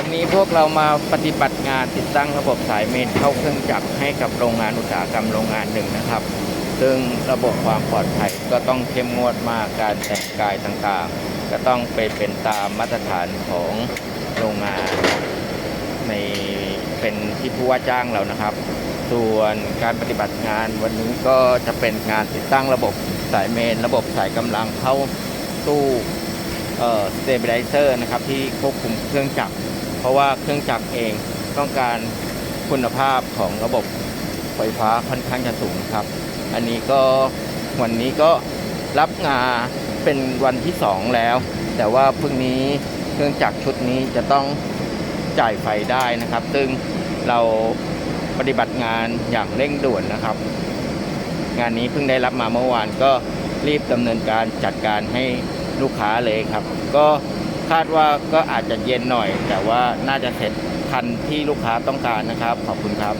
วันนี้พวกเรามาปฏิบัติงานติดตั้งระบบสายเมนเข้าเครื่องจักรให้กับโรงงานอุตสาหกรรมโรงงานหนึ่งนะครับ ซึ่งระบบความปลอดภัยก็ต้องเข้มงวดมากการแต่งกายต่างๆ ก็ต้องไปเป็นตามมาตรฐานของโรงงานในเป็นที่ผู้ว่าจ้างเรานะครับ ส่วนการปฏิบัติงานวันนี้ก็จะเป็นงานติดตั้งระบบสายเมน ระบบสายกำลังเข้าตู้เอ่อสเตเบลไลเซอร์นะครับที่ควบคุมเครื่องจักร เพราะว่าเครื่องจักรเองต้องการคุณภาพของระบบไฟฟ้าค่อนข้างจะสูงครับ อันนี้ก็วันนี้ก็รับงานเป็นวันที่สองแล้ว แต่ว่าพรุ่งนี้เครื่องจักรชุดนี้จะต้องจ่ายไฟได้นะครับ ซึ่งเราปฏิบัติงานอย่างเร่งด่วนนะครับ งานนี้เพิ่งได้รับมาเมื่อวานก็รีบดำเนินการจัดการให้ลูกค้าเลยครับ ก็ คาดว่าก็อาจจะเย็นหน่อย แต่ว่าน่าจะเสร็จทันที่ลูกค้าต้องการนะครับ ขอบคุณครับ